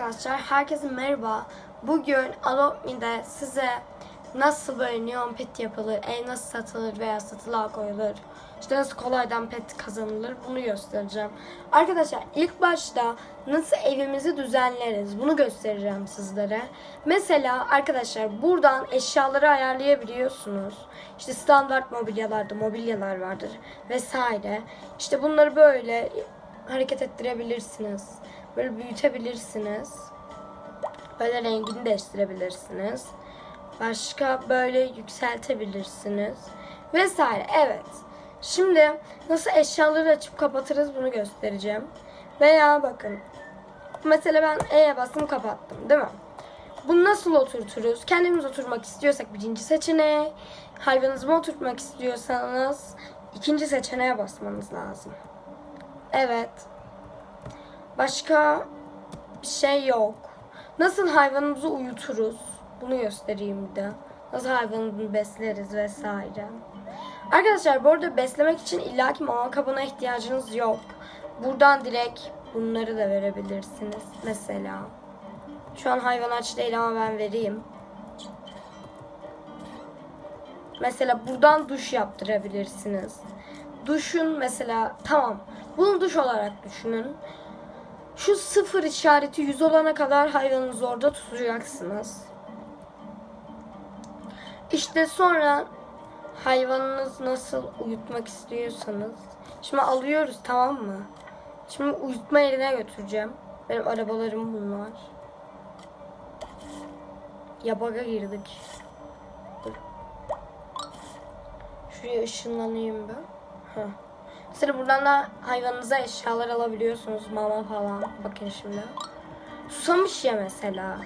arkadaşlar, herkese merhaba. Bugün Adopt.me'de size nasıl böyle neon pet yapılır, ev nasıl satılır veya satılığa koyulur, işte nasıl kolaydan pet kazanılır bunu göstereceğim. Arkadaşlar ilk başta nasıl evimizi düzenleriz bunu göstereceğim sizlere. Mesela arkadaşlar buradan eşyaları ayarlayabiliyorsunuz. İşte standart mobilyalarda mobilyalar vardır vesaire. İşte bunları böyle hareket ettirebilirsiniz. Böyle büyütebilirsiniz. Böyle rengini değiştirebilirsiniz. Başka böyle yükseltebilirsiniz. Vesaire. Evet. Şimdi nasıl eşyaları açıp kapatırız bunu göstereceğim. Veya bakın. Mesela ben E'ye bastım kapattım değil mi? Bunu nasıl oturturuz? Kendimiz oturmak istiyorsak birinci seçeneğe, hayvanınızı oturtmak istiyorsanız ikinci seçeneğe basmanız lazım. Evet. Başka bir şey yok. Nasıl hayvanımızı uyuturuz? Bunu göstereyim de. Nasıl hayvanımızı besleriz vesaire. Arkadaşlar bu arada beslemek için illaki mama kabına ihtiyacınız yok. Buradan direkt bunları da verebilirsiniz. Mesela. Şu an hayvan aç değil ama ben vereyim. Mesela buradan duş yaptırabilirsiniz. Duşun mesela tamam. Bunu duş olarak düşünün. Şu sıfır işareti 100 olana kadar hayvanınızı orada tutacaksınız. İşte sonra hayvanınız nasıl uyutmak istiyorsanız. Şimdi alıyoruz tamam mı? Şimdi uyutma yerine götüreceğim. Benim arabalarım bunlar. Yabaga girdik. Dur. Şuraya ışınlanayım ben. Heh. Mesela buradan da hayvanınıza eşyalar alabiliyorsunuz. Mama falan. Bakın şimdi. Susamış ya mesela.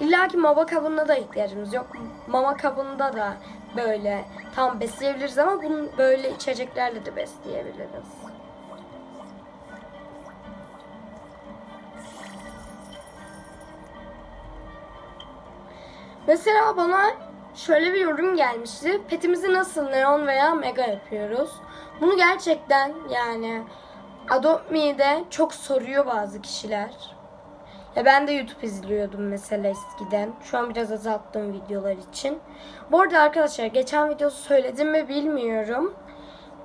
İlla ki mama kabına da ihtiyacımız yok. Mama kabında da böyle tam besleyebiliriz ama bunu böyle içeceklerle de besleyebiliriz. Mesela bana şöyle bir yorum gelmişti. Petimizi nasıl neon veya mega yapıyoruz? Bunu gerçekten yani Adopt Me'de çok soruyor bazı kişiler. Ya ben de YouTube izliyordum mesela eskiden. Şu an biraz azalttım videolar için. Bu arada arkadaşlar geçen videosu söyledim mi bilmiyorum.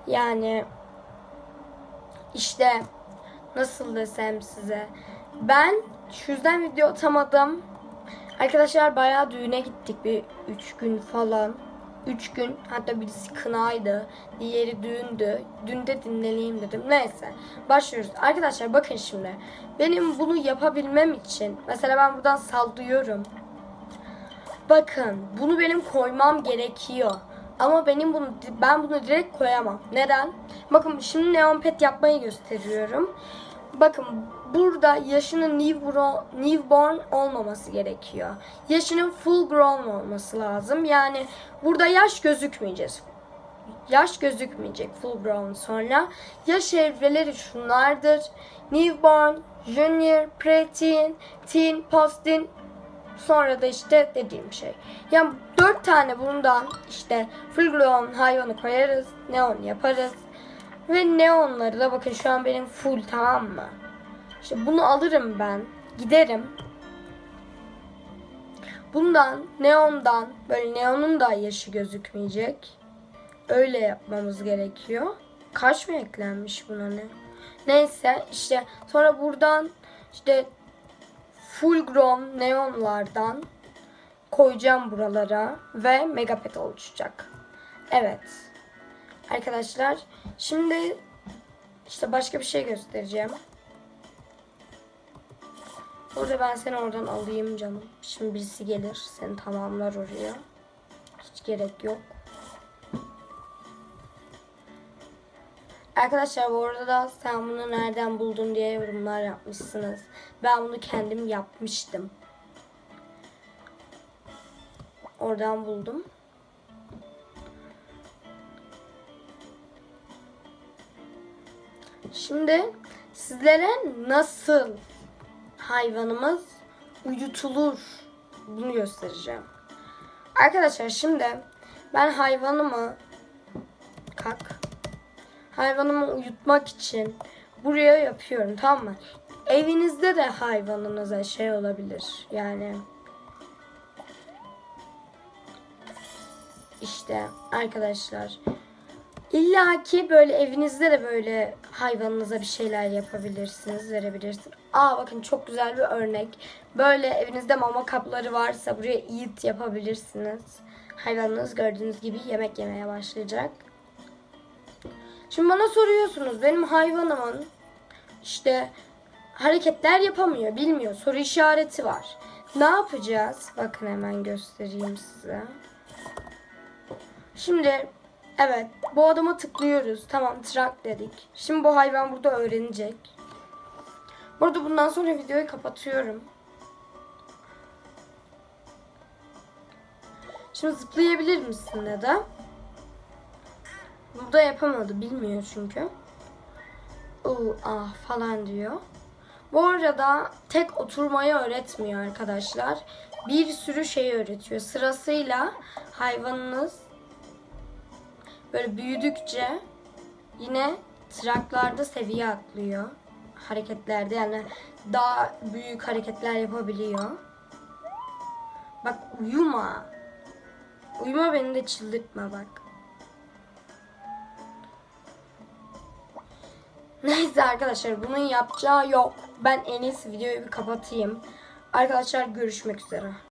Yani işte nasıl desem size. Ben yüzden video atamadım. Arkadaşlar bayağı düğüne gittik bir 3 gün falan. 3 gün hatta birisi kınaydı. Diğeri düğündü. Dün de dinleneyim dedim. Neyse başlıyoruz. Arkadaşlar bakın şimdi. Benim bunu yapabilmem için mesela ben buradan sallıyorum. Bakın bunu benim koymam gerekiyor. Ama benim bunu ben bunu direkt koyamam. Neden? Bakın şimdi neon pet yapmayı gösteriyorum. Bakın burada yaşının newborn, olmaması gerekiyor. Yaşının full grown olması lazım. Yani burada yaş gözükmeyecek. Yaş gözükmeyecek full grown sonra. Yaş evreleri şunlardır. Newborn, junior, preteen, teen, post-teen, sonra da işte dediğim şey. Yani dört tane bundan işte full grown hayvanı koyarız. Neon yaparız. Ve neonları da bakın şu an benim full tamam mı? İşte bunu alırım ben. Giderim. Bundan neondan böyle neonun da yaşı gözükmeyecek. Öyle yapmamız gerekiyor. Kaç mı eklenmiş buna ne? Neyse işte sonra buradan işte full grown neonlardan koyacağım buralara ve megapet oluşacak. Evet. Arkadaşlar şimdi işte başka bir şey göstereceğim. Burada ben seni oradan alayım canım. Şimdi birisi gelir seni tamamlar oraya. Hiç gerek yok. Arkadaşlar bu arada sen bunu nereden buldun diye yorumlar yapmışsınız. Ben bunu kendim yapmıştım. Oradan buldum. Şimdi sizlere nasıl hayvanımız uyutulur bunu göstereceğim. Arkadaşlar şimdi ben hayvanımı kalk hayvanımı uyutmak için buraya yapıyorum tamam mı? evinizde de hayvanınıza şey olabilir. Yani işte arkadaşlar İlla ki böyle evinizde de böyle hayvanınıza bir şeyler yapabilirsiniz, verebilirsiniz. Aa bakın çok güzel bir örnek. Böyle evinizde mama kapları varsa buraya eat yapabilirsiniz. Hayvanınız gördüğünüz gibi yemek yemeye başlayacak. Şimdi bana soruyorsunuz benim hayvanımın işte hareketler yapamıyor, bilmiyor. Soru işareti var. Ne yapacağız? Bakın hemen göstereyim size. Şimdi evet bu adama tıklıyoruz. Tamam track dedik. Şimdi bu hayvan burada öğrenecek. Burada bundan sonra videoyu kapatıyorum. Şimdi zıplayabilir misin dedi. Burada yapamadı. Bilmiyor çünkü. Uu, ah falan diyor. Bu arada tek oturmayı öğretmiyor arkadaşlar. Bir sürü şey öğretiyor. Sırasıyla hayvanınız böyle büyüdükçe yine traklarda seviye atlıyor. Hareketlerde yani daha büyük hareketler yapabiliyor. Bak uyuma. Uyuma beni de çıldırtma bak. Neyse arkadaşlar bunun yapacağı yok. Ben en iyisi videoyu bir kapatayım. Arkadaşlar görüşmek üzere.